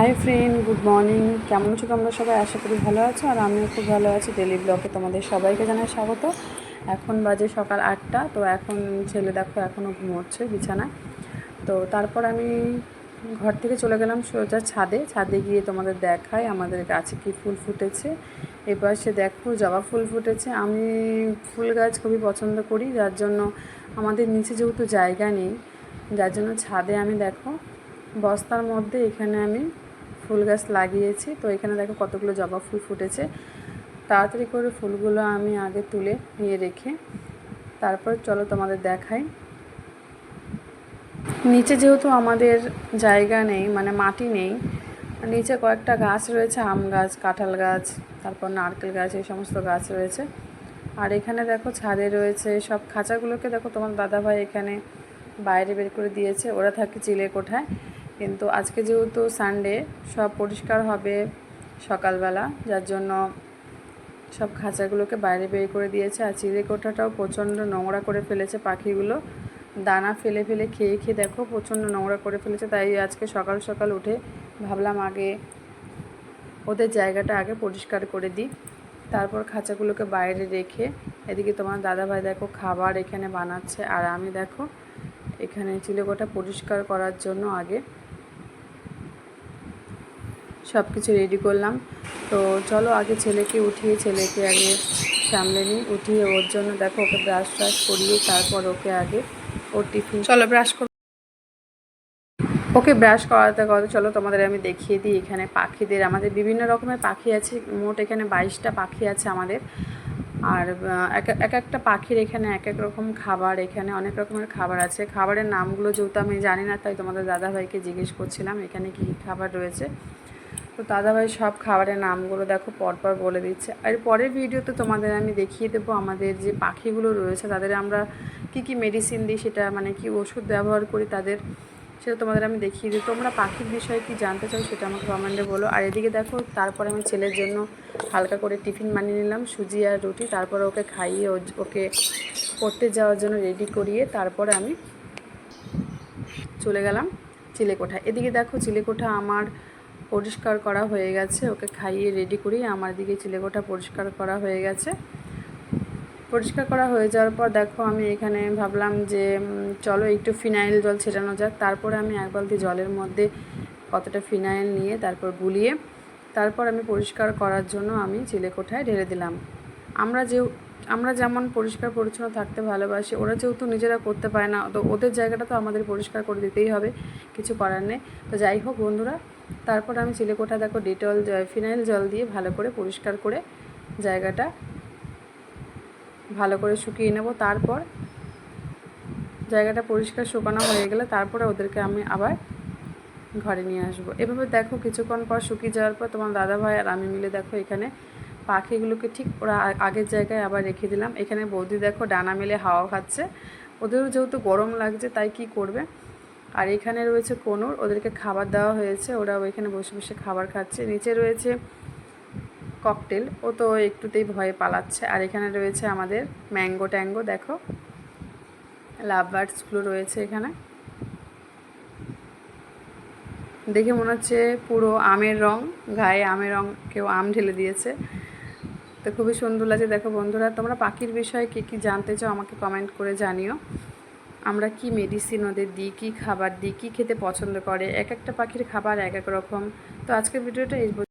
Hi friend good morning কেমন আছো তোমরা সবাই? আশা করি ভালো আছো। আর আমিও খুব ভালো আছি। ডেলি ব্লগে তোমাদের সবাইকে জানাই স্বাগত। এখন বাজে সকাল আটটা। তো এখন ছেলে দেখো এখনও ঘুমোচ্ছে বিছানায়। তো তারপর আমি ঘর থেকে চলে গেলাম সোজা ছাদে। ছাদে গিয়ে তোমাদের দেখাই আমাদের গাছে কি ফুল ফুটেছে। এবার সে দেখো জবা ফুল ফুটেছে। আমি ফুল গাছ খুবই পছন্দ করি, যার জন্য আমাদের নিচে যেহেতু জায়গা নেই, যার জন্য ছাদে আমি দেখো বস্তার মধ্যে এখানে আমি ফুল গাছ লাগিয়েছি। তো এখানে দেখো কতগুলো জবা ফুল ফুটেছে। তাড়াতাড়ি করে ফুলগুলো আমি আগে তুলে নিয়ে রেখে তারপর চলো তোমাদের দেখাই। নিচে যেহেতু আমাদের জায়গা নেই মানে মাটি নেই, নিচে কয়েকটা গাছ রয়েছে, আম গাছ, কাঁঠাল গাছ, তারপর নারকেল গাছ, এই সমস্ত গাছ রয়েছে। আর এখানে দেখো ছাদে রয়েছে, সব খাঁচাগুলোকে দেখো তোমার দাদাভাই এখানে বাইরে বের করে দিয়েছে। ওরা থাকে চিলে কোঠায়। কিন্তু আজকে যেহেতু সানডে সব পরিষ্কার হবে সকালবেলা, যার জন্য সব খাঁচাগুলোকে বাইরে বের করে দিয়েছে আর চিড়ে কোঠাটাও প্রচণ্ড নোংরা করে ফেলেছে পাখিগুলো। দানা ফেলে ফেলে খেয়ে খেয়ে দেখো প্রচণ্ড নোংরা করে ফেলেছে, তাই আজকে সকাল সকাল উঠে ভাবলাম আগে ওদের জায়গাটা আগে পরিষ্কার করে দিই। তারপর খাঁচাগুলোকে বাইরে রেখে এদিকে তোমার দাদাভাই দেখো খাবার এখানে বানাচ্ছে, আর আমি দেখো এখানে চিলেকোটা পরিষ্কার করার জন্য আগে সব কিছু রেডি করলাম। তো চলো আগে ছেলেকে উঠিয়ে ছেলেকে আগে সামলে নিই। উঠিয়ে ওর জন্য দেখো ওকে ব্রাশ ট্রাশ করিয়ে তারপর ওকে আগে ওর টিফিন চলো ব্রাশ কর ওকে ব্রাশ করাতে করাতে চলো তোমাদের আমি দেখিয়ে দিই এখানে পাখিদের। আমাদের বিভিন্ন রকমের পাখি আছে। মোট এখানে বাইশটা পাখি আছে আমাদের। আর এক এক একটা পাখির এখানে এক এক রকম খাবার এখানে অনেক রকমের খাবার আছে। খাবারের নামগুলো যেহেতু আমি জানি না তাই তোমাদের দাদাভাইকে জিজ্ঞেস করছিলাম এখানে কী কী খাবার রয়েছে। তো দাদাভাই সব খাবারের নামগুলো দেখো পরপর বলে দিচ্ছে। আর পরের ভিডিওতে তোমাদের আমি দেখিয়ে দেবো আমাদের যে পাখিগুলো রয়েছে, তাদের আমরা কি কি মেডিসিন দিই সেটা মানে কি ওষুধ ব্যবহার করি তাদের, সেটা তোমাদের আমি দেখিয়ে দিই। তোমরা পাখির বিষয়ে কি জানতে চাও সেটা আমাকে কমেন্টে বলো। আর এদিকে দেখো, তারপরে আমি ছেলের জন্য হালকা করে টিফিন বানিয়ে নিলাম, সুজি আর রুটি। তারপরে ওকে খাইয়ে ওকে পড়তে যাওয়ার জন্য রেডি করিয়ে তারপরে আমি চলে গেলাম চিলেকোঠা এদিকে দেখো, চিলেকোঠা আমার পরিষ্কার করা হয়ে গেছে। ওকে খাইয়ে রেডি করি আমার দিকে চিলেকোঠা পরিষ্কার করা হয়ে গেছে। পরিষ্কার করা হয়ে যাওয়ার পর দেখো আমি এখানে ভাবলাম যে চলো একটু ফিনাইল জল ছেটানো যাক। তারপরে আমি এক বালতি জলের মধ্যে কতটা ফিনাইল নিয়ে তারপর গুলিয়ে, তারপর আমি পরিষ্কার করার জন্য আমি চিলেকোঠায় ঢেলে দিলাম। আমরা যে আমরা যেমন পরিষ্কার পরিচ্ছন্ন থাকতে ভালোবাসি, ওরা যেহেতু নিজেরা করতে পারে না, তো ওদের জায়গাটা তো আমাদের পরিষ্কার করে দিতেই হবে, কিছু করার নেই। তো যাই হোক বন্ধুরা তারপর আমি চিলেকোঠা, দেখো, ডেটল ফিনাইল জল দিয়ে ভালো করে পরিষ্কার করে জায়গাটা ভালো করে শুকিয়ে নেব। তারপর জায়গাটা পরিষ্কার শুকানো হয়ে গেলে তারপরে ওদেরকে আমি আবার ঘরে নিয়ে আসব। এভাবে দেখো কিছুক্ষণ পর শুকিয়ে যাওয়ার পর তোমার দাদা ভাই আর আমি মিলে দেখো এখানে পাখিগুলোকে ঠিক ওরা আগের জায়গায় আবার রেখে দিলাম। এখানে বৌদি দেখো ডানা মেলে হাওয়া খাচ্ছে। ওদেরও যেহেতু গরম লাগছে, তাই কি করবে? আর এখানে রয়েছে কোনুর, ওদেরকে খাবার দেওয়া হয়েছে, ওরা ওইখানে বসে বসে খাবার খাচ্ছে। নিচে রয়েছে ককটেল, ও তো একটুতেই ভয়ে পালাচ্ছে। আর এখানে রয়েছে আমাদের ম্যাঙ্গো ট্যাঙ্গো, দেখো। লাভ বার্ডসগুলো রয়েছে এখানে। দেখে মনে হচ্ছে পুরো আমের রং, গায়ে আমের রং কেউ আম ঢেলে দিয়েছে। তো খুবই সুন্দর লাগছে। দেখো বন্ধুরা, তোমরা পাখির বিষয়ে কী কী জানতে চাও আমাকে কমেন্ট করে জানিও। আমরা কি মেডিসিন ওদের দিই, কী খাবার দিই, কী খেতে পছন্দ করে, এক একটা পাখির খাবার এক এক রকম। তো আজকের ভিডিওটা এই